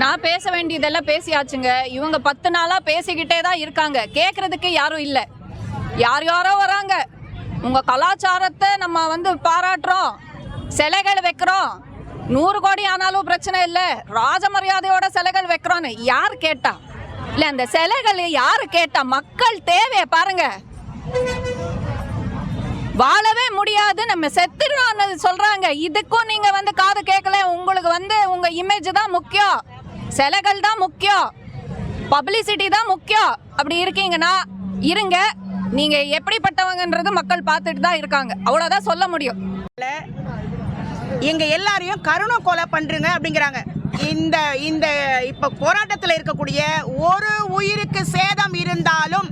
நான் பேச வேண்டியதெல்லாம் பேசியாச்சுங்க. இவங்க பத்து நாளா பேசிக்கிட்டே தான் இருக்காங்க. கேட்கறதுக்கு யாரும் இல்லை. யார் யாரோ வராங்க. உங்க கலாச்சாரத்தை நம்ம வந்து பாராட்டுறோம். சிலைகள் வைக்கிறோம். நூறு கோடி ஆனாலும் பிரச்சனை இல்லை. ராஜ மரியாதையோட சிலைகள் வைக்கிறோன்னு யார் கேட்டா? இல்ல அந்த சிலைகள் யாரு கேட்டா? மக்கள் தேவையை பாருங்க. வாழவே முடியாது. நம்ம செத்துடுறோம் சொல்றாங்க. இதுக்கும் நீங்க வந்து காது கேட்கல உங்களுக்கு வந்து உங்க இமேஜ் தான் முக்கியம். சிலைகள் தான் முக்கியம். பப்ளிசிட்டி தான் முக்கியம். அப்படி இருக்கீங்கன்னா இருங்க. நீங்க எப்படிப்பட்டவங்கன்றது மக்கள் பார்த்துட்டு தான் இருக்காங்க. அவ்வளவுதான் சொல்ல முடியும். எங்க எல்லாரையும் கருணை கொலை பண்றீங்க அப்படிங்கிறாங்க. இந்த இந்த இப்ப போராட்டத்தில் இருக்கக்கூடிய ஒரு உயிருக்கு சேதம் இருந்தாலும்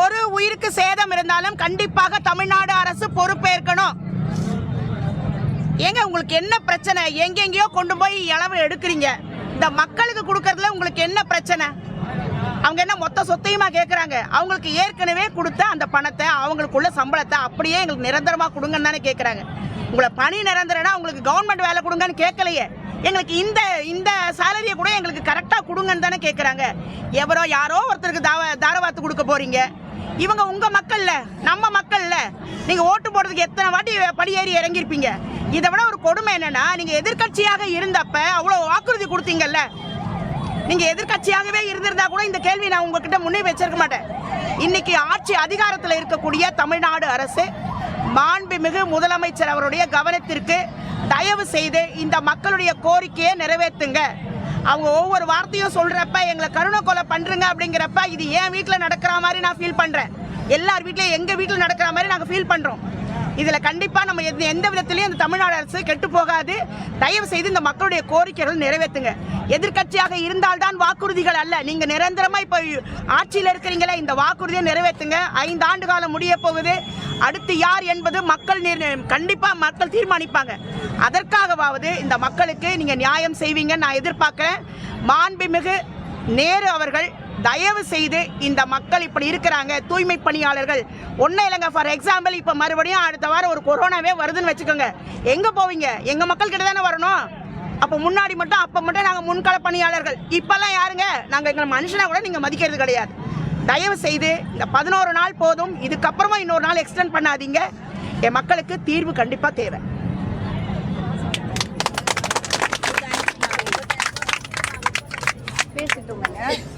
ஒரு உயிருக்கு சேதம் இருந்தாலும் கண்டிப்பாக தமிழ்நாடு அரசு பொறுப்பேற்கணும். ஏங்க உங்களுக்கு என்ன பிரச்சனை? எங்கெங்கேயோ கொண்டு போய் இளவு எடுக்கிறீங்க. இந்த மக்களுக்கு கொடுக்கறதுல உங்களுக்கு என்ன பிரச்சனை? அவங்க என்ன மொத்த சொத்தையுமா கேட்குறாங்க அவங்களுக்கு ஏற்கனவே கொடுத்த அந்த பணத்தை அவங்களுக்குள்ள சம்பளத்தை அப்படியே எங்களுக்கு நிரந்தரமாக கொடுங்கன்னு தானே கேட்குறாங்க உங்களை பணி நிரந்தரனா உங்களுக்கு கவர்மெண்ட் வேலை கொடுங்கன்னு கேட்கலையே. எங்களுக்கு இந்த இந்த சேலரியை கூட எங்களுக்கு கரெக்டாக கொடுங்கன்னு தானே கேட்குறாங்க. எவரோ யாரோ ஒருத்தருக்கு தாவ தாரவாத்து கொடுக்க போகிறீங்க இவங்க உங்கள் மக்கள்ல நம்ம மக்கள்ல. நீங்கள் ஓட்டு போடுறதுக்கு எத்தனை வாட்டி படியேறி இறங்கியிருப்பீங்க. இதை விட ஒரு கொடுமை என்னென்னா நீங்கள் எதிர்க்கட்சியாக இருந்தப்ப அவ்வளோ வாக்குறுதி கொடுத்தீங்கல்ல. நீங்கள் எதிர்க்கட்சியாகவே இருந்திருந்தா கூட இந்த கேள்வி நான் உங்ககிட்ட முன்னே வச்சிருக்க மாட்டேன். இன்னைக்கு ஆட்சி அதிகாரத்தில் இருக்கக்கூடிய தமிழ்நாடு அரசு மாண்புமிகு முதலமைச்சர் அவருடைய கவனத்திற்கு தயவு செய்து இந்த மக்களுடைய கோரிக்கையை நிறைவேற்றுங்க. அவங்க ஒவ்வொரு வார்த்தையும் சொல்றப்ப எங்களை கருணை கொலை பண்றீங்க அப்படிங்கிறப்ப இது என் வீட்டில் நடக்கிற மாதிரி நான் ஃபீல் பண்றேன். எல்லார் வீட்லயும் எங்க வீட்டில் நடக்கிற மாதிரி நாங்கள் ஃபீல் பண்றோம். இதில் கண்டிப்பாக நம்ம எந்த எந்த விதத்திலையும் இந்த தமிழ்நாடு அரசு கெட்டு போகாது. தயவு செய்து இந்த மக்களுடைய கோரிக்கைகள் நிறைவேற்றுங்க. எதிர்க்கட்சியாக இருந்தால்தான் வாக்குறுதிகள் அல்ல. நீங்கள் நிரந்தரமாக இப்போ ஆட்சியில் இருக்கிறீங்களே இந்த வாக்குறுதியை நிறைவேற்றுங்க. ஐந்து ஆண்டு காலம் முடிய போகுது. அடுத்து யார் என்பது மக்கள் நிர்- கண்டிப்பாக மக்கள் தீர்மானிப்பாங்க. அதற்காகவாவது இந்த மக்களுக்கு நீங்கள் நியாயம் செய்வீங்க நான் எதிர்பார்க்குறேன். மாண்புமிகு நேரு அவர்கள் தயவு செய்து இந்த மக்கள் இப்படி இருக்கிறாங்க தூய்மை பணியாளர்கள். ஒன்றும் இல்லைங்க ஃபார் எக்ஸாம்பிள் இப்போ மறுபடியும் அடுத்த வாரம் ஒரு கொரோனாவே வருதுன்னு வச்சுக்கோங்க. எங்கே போவீங்க? எங்கள் மக்கள் கிட்ட தானே வரணும்? அப்போ முன்னாடி மட்டும் அப்போ மட்டும் நாங்கள் முன்கள பணியாளர்கள். இப்போல்லாம் யாருங்க? நாங்கள் எங்களை மனுஷனாக கூட நீங்கள் மதிக்கிறது கிடையாது. தயவு செய்து இந்த பதினோரு நாள் போதும். இதுக்கப்புறமா இன்னொரு நாள் எக்ஸ்டெண்ட் பண்ணாதீங்க. என் மக்களுக்கு தீர்வு கண்டிப்பாக தேவை. பேசிட்டோங்க